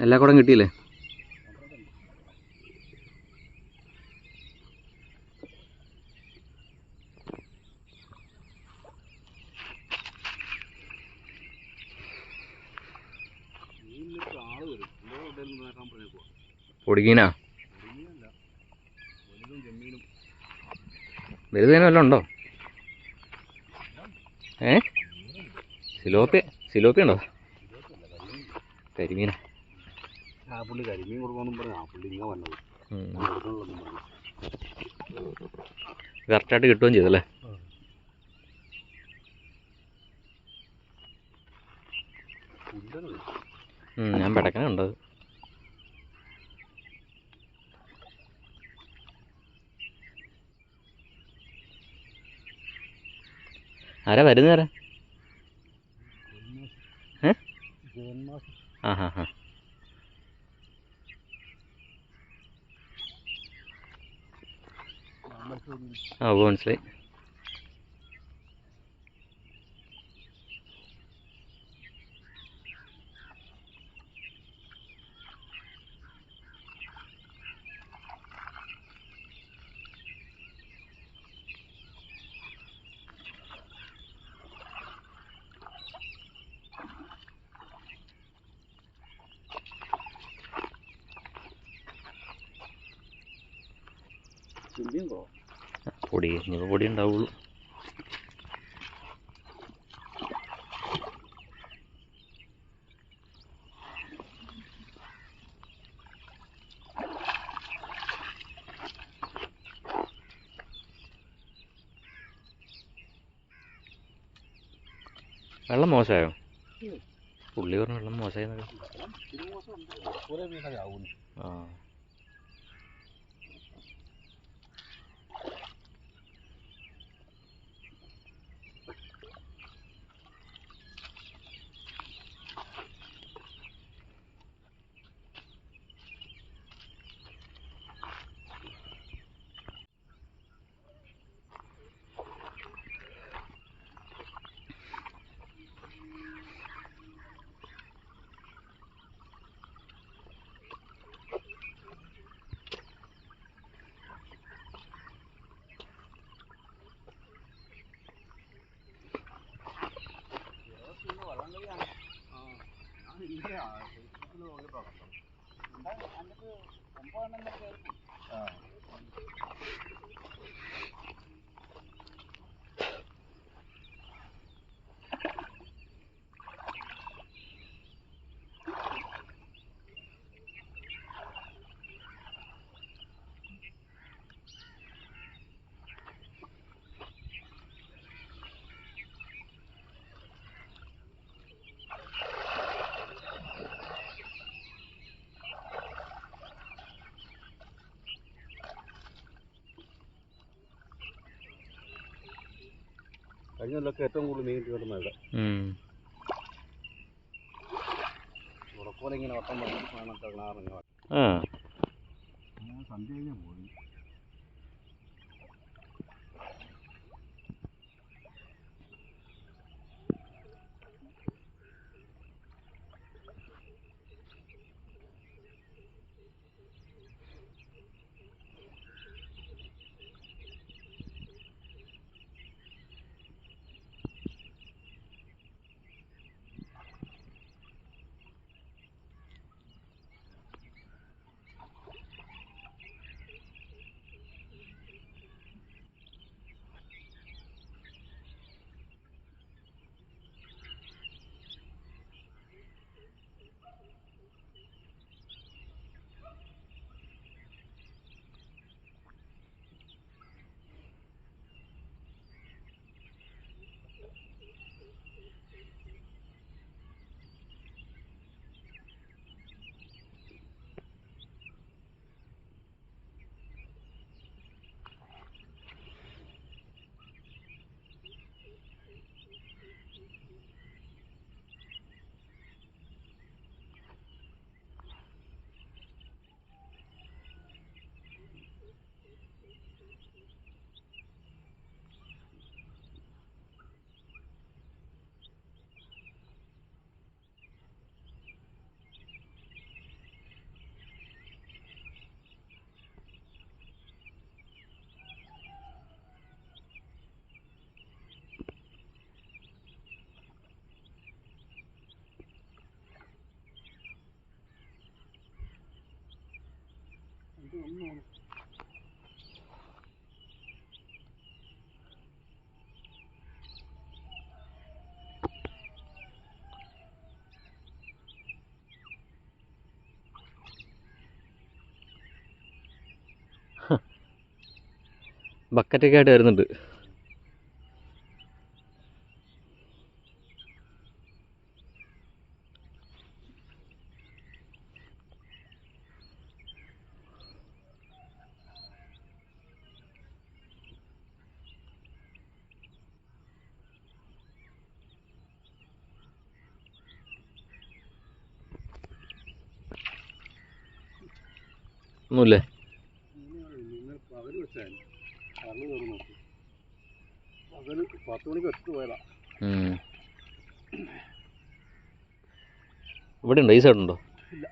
എല്ലാ കുടം കിട്ടിയില്ലേ? പൊടിക്കീനാ വലുതേനും വല്ലതും ഉണ്ടോ? ഏ? സിലോപ്പി സിലോപ്പി ഉണ്ടോ കരിമീന. ആ പുള്ളി കരിമീൻ കൊടുക്കണമെന്നും പറഞ്ഞു. ആ പുള്ളി ഇങ്ങനെ വന്നത്. ഞാൻ കൊടുക്കണമെന്നും പറഞ്ഞു. കറക്റ്റായിട്ട് കിട്ടുകയും ചെയ്തല്ലേ ഞാൻ പെടക്കനെ കണ്ടത് ആരാ? വരുന്നേരാ ഏ? ആ ഹാ ഹാ ആ ഓ മനസ്സിലായി ചെമ്മീൻ കുറവാ പൊടി ഇനിയിപ്പോൾ പൊടി ഉണ്ടാവുള്ളൂ. വെള്ളം മോശമായോ പുള്ളി പറഞ്ഞു വെള്ളം മോശമായെന്നൊക്കെ ഇത്തിരി മോശം ഉണ്ട് കുറേ വീണ ചാവുന്നു ആ പിന്നെ വള്ളം കളിയാണ് ആ ഇന്നലെയാ ഫേസ്ബുക്കിൽ നോക്കിയപ്പോഴാണ് കണ്ടത് കഴിഞ്ഞ കൊല്ലമൊക്കെ ഏറ്റവും കൂടുതൽ മീൻ കിട്ടുന്ന ഇവിടെ ഉം. ഉറക്കോലെ ഇങ്ങനെ വട്ടം വേണമൊക്കെ കിണാറിങ്ങനെ സന്ധ്യ കഴിഞ്ഞാൽ പോയി. ബക്കറ്റൊക്കെ ആയിട്ട് വരുന്നുണ്ട്. ഒന്നുമില്ലേ? കള്ള് കയറി നോക്കി. പകൽ പത്ത് മണിക്ക് ഒറ്റ പോയതാ. ഇവിടെ ഉണ്ടോ ഈ സൈഡുണ്ടോ ഇല്ല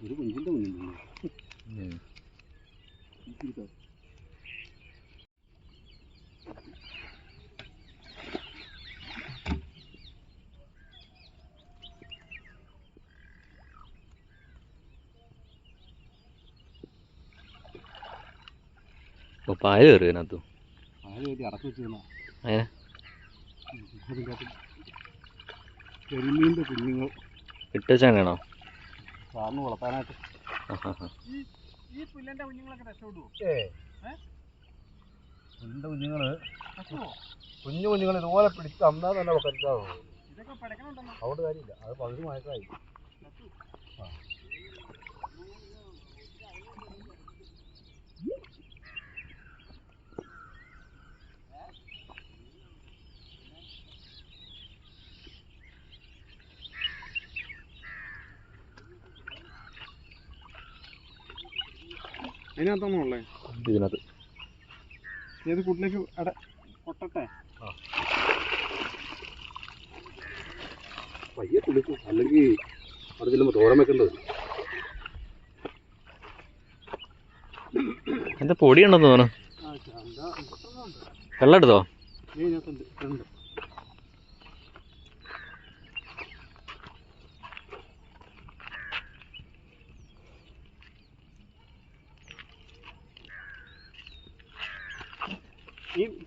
ഒരു കുഞ്ചിന്റെ കുഞ്ഞുണ്ട് ഉം. ഓ പായ കയറി അതിനകത്ത് ആര് കയറ്റി അടച്ചു വെച്ചിരുന്ന ഏ? അതിന്റെ അകത്ത് കരിമീന്റെ കുഞ്ഞുങ്ങൾ. ഇട്ടുവെച്ചാണോ സാറിന് വളർത്താനായിട്ട്. ഈ ഈ പുല്ലന്റെ കുഞ്ഞുങ്ങളൊക്കെ രക്ഷപ്പെടുവോ? ഏ. കുഞ്ഞിന്റെ കുഞ്ഞുങ്ങൾ കുഞ്ഞു കുഞ്ഞുങ്ങൾ ഇതുപോലെ പിടിച്ച് തന്നാൽ തന്നെ കരുതാവുള്ളൂ അതുകൊണ്ട് കാര്യമില്ല. അത് പകുതി മയക്കായി അതിനകത്താണോ ഉള്ളത് ഇതിനകത്ത്. ഏത് കൂട്ടിലേക്ക് അട കൊട്ടട്ടെ പയ്യെ കുളിക്കും. അല്ലെങ്കിൽ അവിടെ ചെല്ലുമ്പോൾ തോരം വെക്കേണ്ടത് എന്താ പൊടിയുണ്ടെന്ന് തോന്നുന്നു. വെള്ളം എടുത്തോ?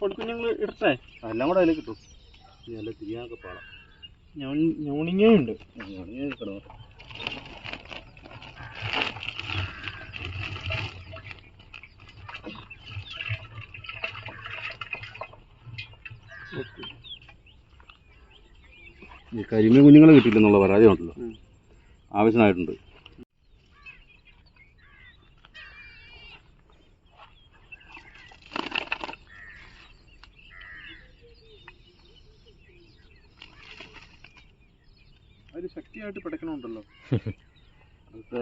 പൊടിക്കുഞ്ഞുങ്ങൾ ഇടട്ടെ? എല്ലാം കൂടെ അതിൽ കിട്ടും നല്ല തീയാകെ പാടാം. ഞൂണിങ്ങയുണ്ട് കിട്ടണം ഈ കരിമീൻ കുഞ്ഞുങ്ങളെ കിട്ടിയില്ലെന്നുള്ള പരാതി ഉണ്ടല്ലോ. ആവശ്യമായിട്ടുണ്ട്. ഒരു പിടക്കണമുണ്ടല്ലോ പിടക്കണുണ്ടല്ലോ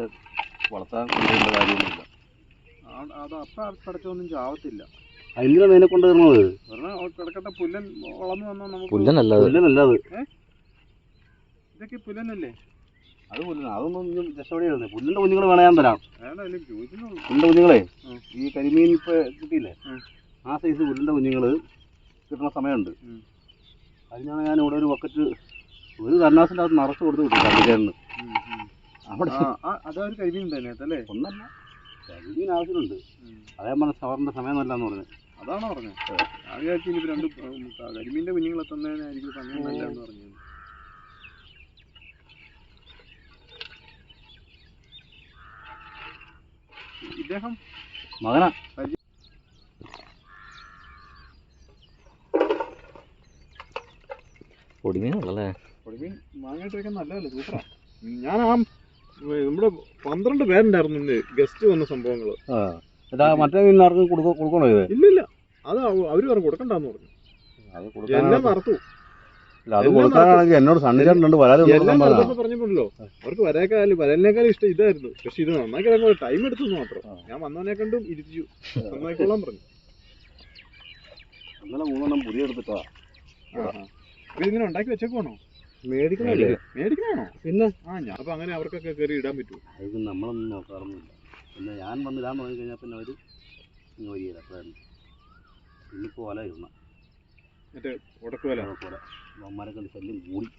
വളർത്താൻ കൊണ്ടുവരേണ്ട കാര്യമൊന്നുമില്ല. ആ- അത് അപ്പം പിടച്ചൊന്നും ചാവത്തില്ല. എന്തിനാണ് അതിനെ കൊണ്ടുവരുന്നത് കാരണം കിടക്കട്ടെ പുല്ലൻ വളർന്നു വന്നാൽ നമുക്ക്? പുല്ലനല്ല അത് പുല്ലനല്ല അത് ഇതൊക്കെ പുല്ലനല്ലേ അത് പുല്ലന അതൊന്നും ഇനി രക്ഷപ്പെടിയായിരുന്നു പുല്ലിന്റെ കുഞ്ഞുങ്ങൾ വേണേ ഞാൻ തരാം. വേണ്ട അതിൽ ചോദിക്കുന്നുള്ളൂ. പുല്ലിന്റെ കുഞ്ഞുങ്ങളെ ഉം. ഈ കരിമീൻ ഇപ്പൊ കിട്ടിയില്ലേ? ഉം. ആ സൈസ് പുല്ലിന്റെ കുഞ്ഞുങ്ങൾ കിട്ടുന്ന സമയമുണ്ട്. ഉം. അതിനാണ് ഞാൻ ഇവിടെ ഒരു ബക്കറ്റ് ഒരു കർണാസിന്റെ അകത്ത് നിറച്ച് കൊടുത്ത്. അവിടെ അതൊരു അതിനകത്ത് അല്ലേ ഒന്നല്ല കരിമീൻ ആവശ്യമുണ്ട്. അതേ പറഞ്ഞ സവറിന്റെ സമയം നല്ലതെന്ന് പറഞ്ഞു അതാണ് പറഞ്ഞത്? ഞാൻ വിചാരിച്ചു ഇനി രണ്ട് കുഞ്ഞുങ്ങളെ തന്നതിനായിരിക്കും സമയം നല്ലതെന്ന് പറഞ്ഞു ഇദ്ദേഹം മകനാ. പൊടിമീനുള്ളല്ലേ പൊടിമീൻ വാങ്ങിയിട്ട് വെക്കാൻ നല്ലതല്ലേ? സൂപ്പറാ. ഞാൻ ആ നമ്മുടെ പന്ത്രണ്ട് പേരുണ്ടായിരുന്നു ഇന്ന് ഗസ്റ്റ് വന്ന സംഭവങ്ങൾ മറ്റേ കൊടുക്കോ കൊടുക്കണോ ഇത്? ഇല്ല ഇല്ല അത് അവർ പറഞ്ഞു കൊടുക്കണ്ടെന്ന് പറഞ്ഞു. വറുത്തു അല്ല അത് കൊടുക്കാനാണെങ്കിൽ എന്നോട് സണ്ണിച്ചാണ്ട് വരാതെ പറഞ്ഞിട്ടുണ്ടല്ലോ അവർക്ക് വരേക്കാളും വരലിനേക്കാളും ഇഷ്ടം ഇതായിരുന്നു. പക്ഷെ ഇത് നന്നാക്കി കിടക്കുമ്പോൾ ടൈം എടുത്തു മാത്രം. ഞാൻ വന്നവനെ കണ്ടും ഇരിച്ചു. നന്നായിക്കോളാൻ പറഞ്ഞു. അങ്ങനെ മൂന്നെണ്ണം പുതിയ എടുത്തിട്ടാ. ഇതിങ്ങനെ ഉണ്ടാക്കി വെച്ചേക്കുവാണോ? മേടിക്കണല്ലേ? മേടിക്കണോ പിന്നെ? ആ ഞാൻ അപ്പൊ അങ്ങനെ അവർക്കൊക്കെ കയറി ഇടാൻ പറ്റുമോ? അത് നമ്മളൊന്നും നോക്കാറൊന്നുമില്ല. പിന്നെ ഞാൻ വന്ന് ഇടാൻ തുടങ്ങി കഴിഞ്ഞാൽ പിന്നെ അവർ ഇങ്ങ് വരികയില്ല അത്രയാണ് ഇന്നിപ്പോൾ വല ഇടണം മറ്റേ ഉടക്കുവല പോലെ അമ്മമാരെ ശല്യം കൂടി.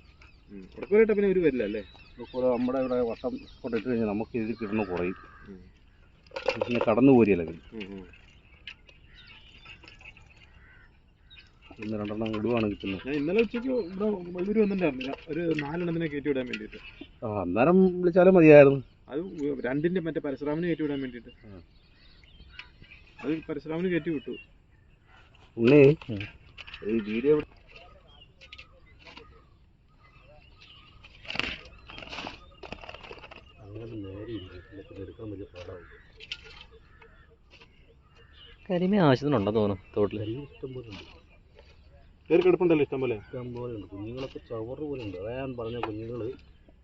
ഉടക്കുവലായിട്ട് പിന്നെ ഒരു വരില്ല അല്ലേ? ഇതുപോലെ നമ്മുടെ ഇവിടെ വട്ടം കൊണ്ടിട്ട് കഴിഞ്ഞാൽ നമുക്ക് ഇതിൽ കിടന്ന് കുറയും. പിന്നെ കടന്നു പോരിയല്ല ഇതിൽ ഉം, ഉം. ഇന്ന് രണ്ടെണ്ണം ഇടുവാണ് കിട്ടുന്നത്. ഞാൻ ഇന്നലെ ഉച്ചയ്ക്ക് ഇവിടെ ഇവർ വന്നിട്ടുണ്ടായിരുന്നില്ല. ഒരു നാലെണ്ണത്തിനെ കയറ്റി വിടാൻ വേണ്ടിയിട്ട്. ആ അന്നേരം വിളിച്ചാലും മതിയായിരുന്നു. അത് രണ്ടിന്റെ മറ്റേ പരശുരാമിന് കയറ്റി വിടാൻ വേണ്ടിയിട്ട്. ആ. അത് പരശുരാമിന് കയറ്റി വിട്ടു ഉണ്ണി. ഈ വീഡിയോ കരിമീൻ ആവശ്യത്തിനുണ്ടെന്ന് തോന്നുന്നു? തോട്ടിൽ ഇഷ്ടംപോലെ ഇഷ്ടം പോലെ ഉണ്ട്. കയറി കിടപ്പുണ്ടല്ലോ ഇഷ്ടം പോലെ ഇഷ്ടം പോലെ ഉണ്ട് കുഞ്ഞുങ്ങളൊക്കെ ചവറ് പോലെ ഉണ്ട് അതാ ഞാൻ പറഞ്ഞ കുഞ്ഞുങ്ങൾ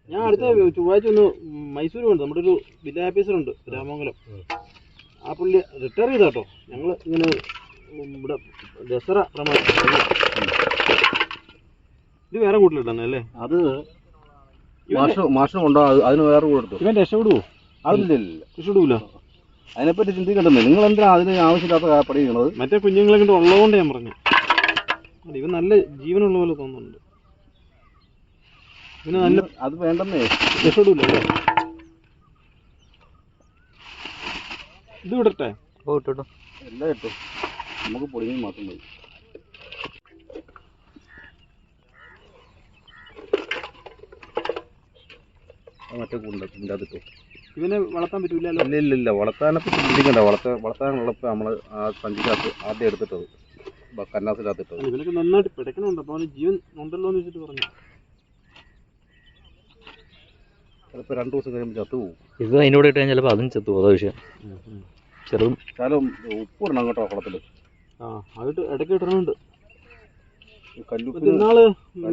ഞാൻ അടുത്ത ചൊവ്വാഴ്ച ഒന്ന് മൈസൂർ ഉണ്ട് നമ്മുടെ ഒരു വില്ലേജ് ഓഫീസറുണ്ട് രാമംഗലം ആ. പുള്ളി റിട്ടയർ ചെയ്ത കേട്ടോ ഞങ്ങൾ ഇങ്ങനെ ഇവിടെ ദസറ പ്രമാണം. ഇത് വേറെ കൂട്ടിലിട്ടാണ് അല്ലേ അത് മാഷ് മാഷിന് കൊണ്ടോ അതിന് വേറെ കൂടെ ഇവൻ രക്ഷപ്പെടുവോ? അതിലില്ല. രക്ഷപ്പെടൂല. അതിനെപ്പറ്റി ചിന്തിക്കണ്ടെന്നേ നിങ്ങൾ എന്തിനാ അതിന് ആവശ്യമില്ലാത്ത പഠിക്കുന്നത് ചെയ്യണത് മറ്റേ കുഞ്ഞുങ്ങളെ കൊണ്ട് ഉള്ളതുകൊണ്ട് ഞാൻ പറഞ്ഞു. ഇവൻ നല്ല ജീവനുള്ള പോലെ തോന്നുന്നുണ്ട്. ഇവന് നല്ല അത് വേണ്ടെന്നേ. രക്ഷപ്പെടില്ല ഇത് വിടട്ടെ. ഓ ഇട്ടോ എല്ലാം ഇട്ടു. നമുക്ക് പൊടിമീൻ മാത്രം മതി. മറ്റേ കൂടുണ്ട് ഇതിന്റെ അതിട്ടു ഇവനെ വളർത്താൻ പറ്റൂലല്ലോ ഇല്ല ഇല്ല ഇല്ല. വളർത്താനൊക്കെ ചിന്തിക്കണ്ട. വളർത്താൻ വളർത്താനുള്ളപ്പോൾ നമ്മൾ ആ സഞ്ചിക്കകത്ത് ആദ്യം എടുത്തിട്ടത്. കന്നാസിനകത്ത് ഇട്ടത് അല്ല, ഇവനൊക്കെ നന്നായിട്ട് പിടക്കണുണ്ട് അപ്പൊ അവന് ജീവൻ ഉണ്ടല്ലോ എന്ന് വെച്ചിട്ട് പറഞ്ഞു. ചിലപ്പോൾ രണ്ട് ദിവസം കഴിയുമ്പോൾ ചത്തു പോകും ഇത് ഇട്ട് കഴിഞ്ഞാൽ ചിലപ്പോൾ അതും ചെത്തു അതാ വിഷയം ചെറുതും ശകലം ഉപ്പ് ഇടണം കേട്ടോ കുളത്തിൽ ആ അതിട്ട് ഇടയ്ക്ക് ഇടണുണ്ട്. ഇന്നാൾ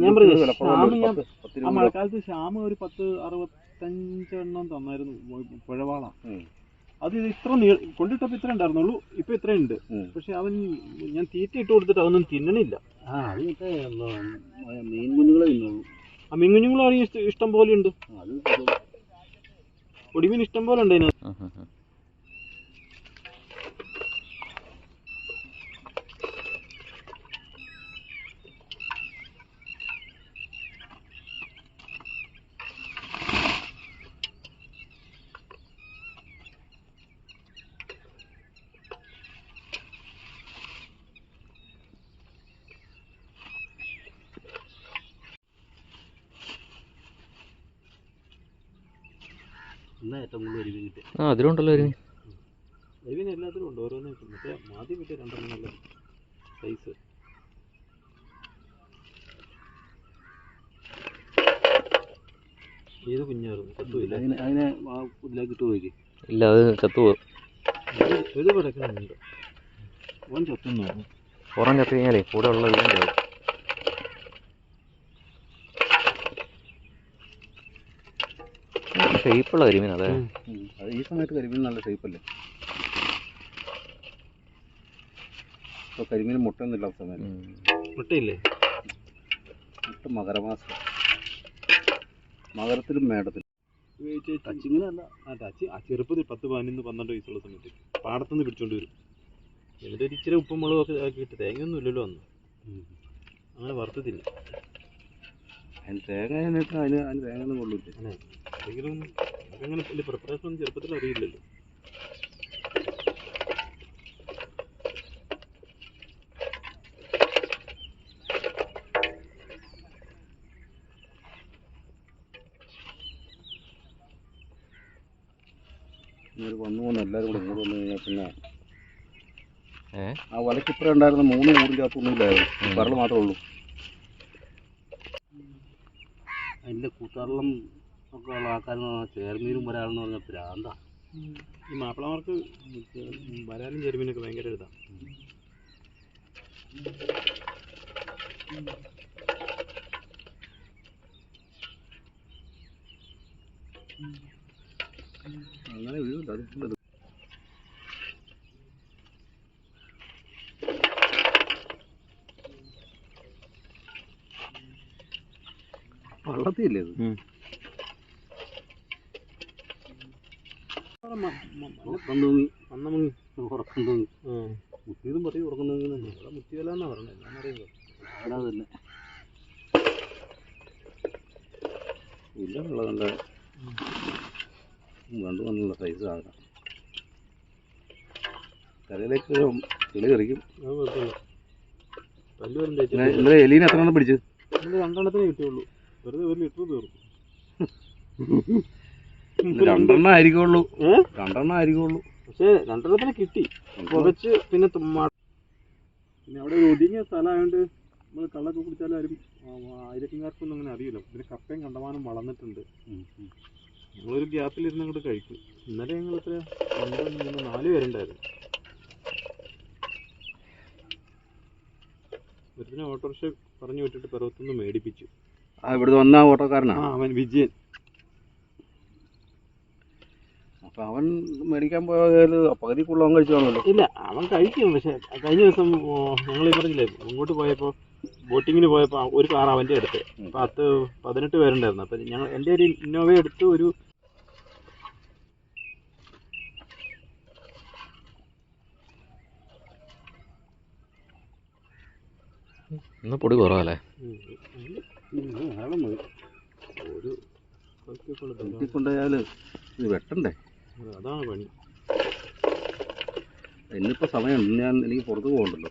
ഞാൻ പറഞ്ഞു മഴക്കാലത്ത് ശ്യാമ ഒരു പത്ത് അറുപത്തഞ്ചെണ്ണം തന്നായിരുന്നു. പുഴവാള. അത് ഇത് ഇത്ര നീ കൊണ്ടിട്ടപ്പോ ഇത്ര ഉണ്ടായിരുന്നുള്ളൂ. ഇപ്പൊ ഇത്ര ഉണ്ട്. പക്ഷെ അവൻ ഞാൻ തീറ്റ ഇട്ട് കൊടുത്തിട്ട് അവനൊന്നും തിന്നണില്ല. ആ മീൻകുഞ്ഞുങ്ങളും മീൻ കുഞ്ഞുങ്ങളെ തിന്നുള്ളൂ. ആ ഇഷ്ടം ഇഷ്ടം പോലെ ഉണ്ട്. ഒടിമീൻ ഇഷ്ടം പോലെ ഉണ്ട് അതിനകത്ത്. ആ അതിലുണ്ടല്ലോ ഒരു കരിമീൻ എല്ലാത്തിലും ഉണ്ട്. ഓരോന്നും കിട്ടും മറ്റേ ആദ്യം കിട്ടിയ രണ്ടെണ്ണം നല്ല സൈസ് ഏത് കുഞ്ഞായിരുന്നു? അതിനെ അതിനെ ഇതിലേക്ക് ഇട്ട് ഇല്ല അത് ചത്തുപോകും ഇത്? കിടക്കുന്നുണ്ട് ഓൻ ചത്തുന്നു. പുറം ചത്തു കഴിഞ്ഞാലേ കൂടെ ഉള്ളതെല്ലാം ചാവും ഷേപ്പുള്ള കരിമീൻ അതെ ഈ സമയത്ത് കരിമീൻ നല്ല ഷേപ്പല്ലേ? ഇപ്പോൾ കരിമീൻ മുട്ടയൊന്നും ഇല്ലാത്ത സമയത്ത്. മുട്ടയില്ലേ? മുട്ട മകരമാസം. മകരത്തിലും മേടത്തിലും. ഈ ചേച്ചി ടച്ചിങ്ങിനല്ല ആ ടച്ച് ആ ചെറുപ്പത്തിൽ പത്ത് പതിനൊന്ന് പന്ത്രണ്ട് വയസ്സുള്ള സമയത്ത് പാടത്തുനിന്ന് പിടിച്ചോണ്ട് വരും. എന്നിട്ട് ഒരു ഇച്ചിരി ഉപ്പും മുളകും ഒക്കെ ആക്കിയിട്ട് തേങ്ങയൊന്നും ഇല്ലല്ലോ അന്ന്. അങ്ങനെ വറുത്തതില്ല. അതിന് തേങ്ങ അതിനിട്ട് അതിന് അതിന് തേങ്ങ ഒന്നും കൊള്ളില്ല? എന്തെങ്കിലും വലിയ പ്രിപ്പറേഷൻ ഒന്നും ചെറുപ്പത്തിൽ അറിയില്ലല്ലോ. ഇങ്ങനെ വന്നു പോകുന്ന എല്ലാവരും കൂടെ ഇങ്ങോട്ട് വന്നു കഴിഞ്ഞാൽ പിന്നെ ആ വലക്കിപ്പുറം ഉണ്ടായിരുന്ന മൂന്ന് മൂടിന്റെ അകത്തൊന്നും ഇല്ലായിരുന്നു. പറൽ മാത്രമേ ഉള്ളൂ. വെള്ളം ഒക്കെ ഉള്ള ആൾക്കാരെന്ന് പറഞ്ഞാൽ ചേർമീനും വരാളെന്ന് പറഞ്ഞാൽ പ്രാന്താ ഈ മാപ്പിളമാർക്ക് വരാലും ചേർമീനൊക്കെ ഭയങ്കര ഇതാ. അങ്ങനെ വീഴും. വള്ളത്തില്ലേ ഇത്? ഉറക്കം തൂങ്ങി. അന്ന് മുങ്ങി. ഉറക്കം തൂങ്ങി. ഉം. മുത്തിയതും പറയും ഉറക്കം തൂങ്ങി തന്നെ ഇവിടെ മുത്തിയല്ല എന്നാ പറഞ്ഞത് തന്നെ ഇല്ല ഉള്ളതുണ്ട് രണ്ടു വന്നുള്ള സൈസ് സാധനം കരയിലേക്ക് കിളി കറിക്കും. ഇന്നലെ എലീനെ എത്ര എണ്ണം പിടിച്ചു രണ്ടെണ്ണത്തിനേ കിട്ടിയുള്ളൂ. വെറുതെ ഒരു ലിറ്റർ തീർന്നു രണ്ടെണ്ണം ആയിരിക്കുള്ളൂ? രണ്ടെണ്ണം ആയിരിക്കുള്ളൂ. പക്ഷേ രണ്ടെണ്ണത്തിന് കിട്ടി. കുറച്ച് പിന്നെ പിന്നെ അവിടെ ഒരു ഒതുങ്ങിയ സ്ഥലമായതുകൊണ്ട് നമ്മൾ കള്ളൊക്കെ കുടിച്ചാലും ആരും ആയിരക്കങ്ങാർക്കൊന്നും അങ്ങനെ അറിയില്ല. പിന്നെ കപ്പയും കണ്ടമാനം വളർന്നിട്ടുണ്ട്. ഞങ്ങളൊരു ഗ്യാപ്പിലിരുന്ന് അങ്ങോട്ട് കഴിക്കും. ഇന്നലെ ഞങ്ങൾ എത്ര? രണ്ട് മൂന്ന് നാല് പേരുണ്ടായിരുന്നു. ഒരുത്തിനെ ഓട്ടോറിക്ഷ പറഞ്ഞു വിട്ടിട്ട് പിറവത്തുനിന്ന് മേടിപ്പിച്ചു. ആ ഇവിടുന്ന് വന്ന ഓട്ടോക്കാരനാണ് ഓട്ടോക്കാരനാ അവൻ വിജയൻ. അപ്പൊ അവൻ മേടിക്കാൻ പോയത് പകുതി കുള്ളവൻ കഴിച്ചു കാണുമല്ലോ. ഇല്ല അവൻ കഴിക്കും പക്ഷെ കഴിഞ്ഞ ദിവസം ഞങ്ങൾ പറഞ്ഞില്ലേ ഇങ്ങോട്ട് പോയപ്പോൾ ബോട്ടിങ്ങിന് പോയപ്പോൾ ഒരു കാർ അവന്റെ അടുത്ത്. പത്ത് പതിനെട്ട് പേരുണ്ടായിരുന്നു. അപ്പം ഞങ്ങൾ എന്റെ ഒരു ഇന്നോവ എടുത്ത് ഒരു ഇന്ന് പൊടി കുറവല്ലേ? കൊണ്ടുപോയാൽ ഇത് വെട്ടണ്ടേ? അതാണ് പണി. ഇന്നിപ്പോ സമയം ഞാൻ എനിക്ക് പുറത്തു പോകണ്ടല്ലോ.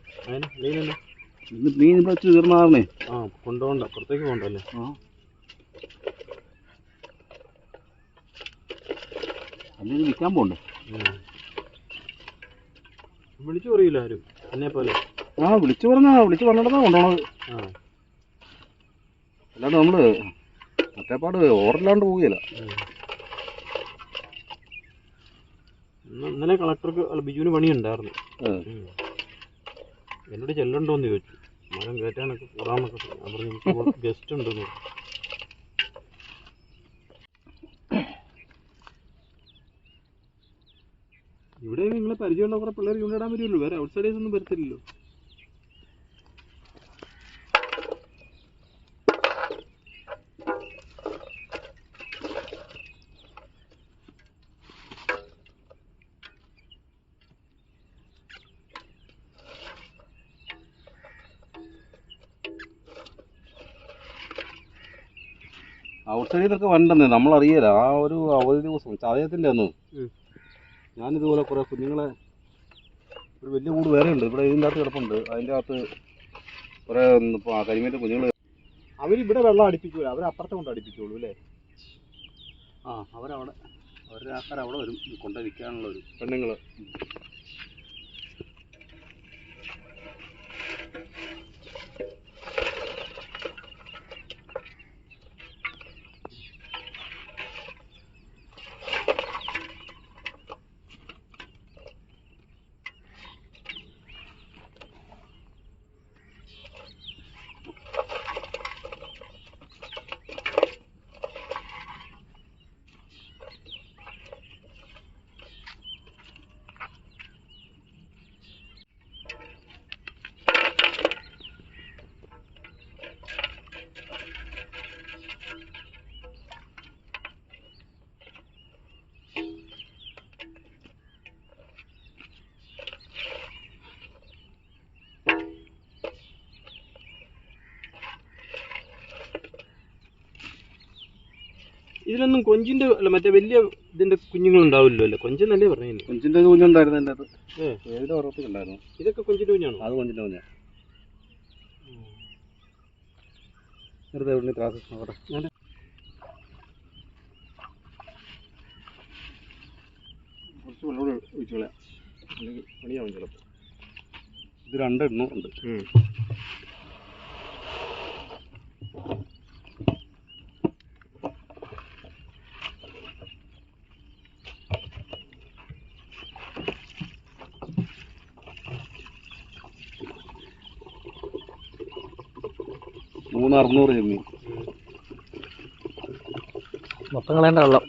ഇന്ന് മീൻ ഇപ്പൊ വെച്ച് തീർന്നാറണേ ആ കൊണ്ടുപോകണ്ട. പുറത്തേക്ക് പോകണ്ടല്ലേ ആ. അല്ലെങ്കിൽ വിൽക്കാൻ പോണ്ടേ? വിളിച്ചു പറയില്ല ആരും. എന്നെ പോലെ. ആ വിളിച്ചു പറഞ്ഞാ വിളിച്ചു പറഞ്ഞിടത്താ കൊണ്ടുപോണത്. ആ. അല്ലാണ്ട് നമ്മൾ മറ്റേപ്പാട് ഓർഡറിലാണ്ട് പോവുകയില്ല. ഇന്നലെ കളക്ടർക്ക് അല്ല ബിജുവിന് പണിയുണ്ടായിരുന്നു. എന്നോട് ചെല്ലണ്ടോന്ന് ചോദിച്ചു. മരം കയറ്റാനൊക്കെ കൂടാന്നൊക്കെ. ഞാൻ പറഞ്ഞു ഗസ്റ്റ് ഉണ്ടെന്ന് ഇവിടെ നിങ്ങളെ പരിചയമുള്ള കുറെ പിള്ളേർ ചൂണ്ടിടാൻ വരുമല്ലോ. വേറെ ഔട്ട്സൈഡേഴ്സ് ഒന്നും വരത്തില്ലല്ലോ. നിന്നൊക്കെ നമ്മളറിയല്ല. നമ്മൾ അറിയില്ല ആ ഒരു അവധി ദിവസം ചതയത്തിന്റെ അന്ന്. ഞാനിതുപോലെ കുറെ കുഞ്ഞുങ്ങളെ ഒരു വലിയ കൂട് വേറെ ഉണ്ട്. ഇവിടെ ഇതിന്റെ അകത്ത് കിടപ്പുണ്ട്. അതിന്റെ അകത്ത് കുറെ കരിമീന്റെ കുഞ്ഞുങ്ങൾ അവരിവിടെ വെള്ളം അടിപ്പിക്കൂല. അവർ അപ്പുറത്തെ കൊണ്ട് അടിപ്പിക്കുള്ളൂ അല്ലേ? ആ അവരവിടെ അവരുടെ ആൾക്കാർ അവിടെ വരും. കൊണ്ടുപോയി വിൽക്കാനുള്ള ഒരു പെണ്ണുങ്ങൾ. ഇതിലൊന്നും കൊഞ്ചിന്റെ അല്ല മറ്റേ വലിയ ഇതിന്റെ കുഞ്ഞുങ്ങൾ ഉണ്ടാവില്ലോ അല്ലേ കൊഞ്ചെന്നല്ലേ പറഞ്ഞു കൊഞ്ചിന്റെ കുഞ്ഞുണ്ടായിരുന്നു എന്റെ അത്. ഉറപ്പിലുണ്ടായിരുന്നു ഇതൊക്കെ കൊഞ്ചിന്റെ കുഞ്ഞാണോ? അത് കൊഞ്ചിന്റെ കുഞ്ഞാണ് വെറുതെ എവിടെ കുറച്ച് വെള്ളം കൂടെ ഒഴിച്ചു കളയാം. അല്ലെങ്കിൽ പണിയാവും ചിലപ്പോൾ. ഇത് രണ്ടെണ്ണം ഉണ്ട് അറുന്നൂറ് ചെമ്മീൻ. മൊത്തം കളയേണ്ട വെള്ളം.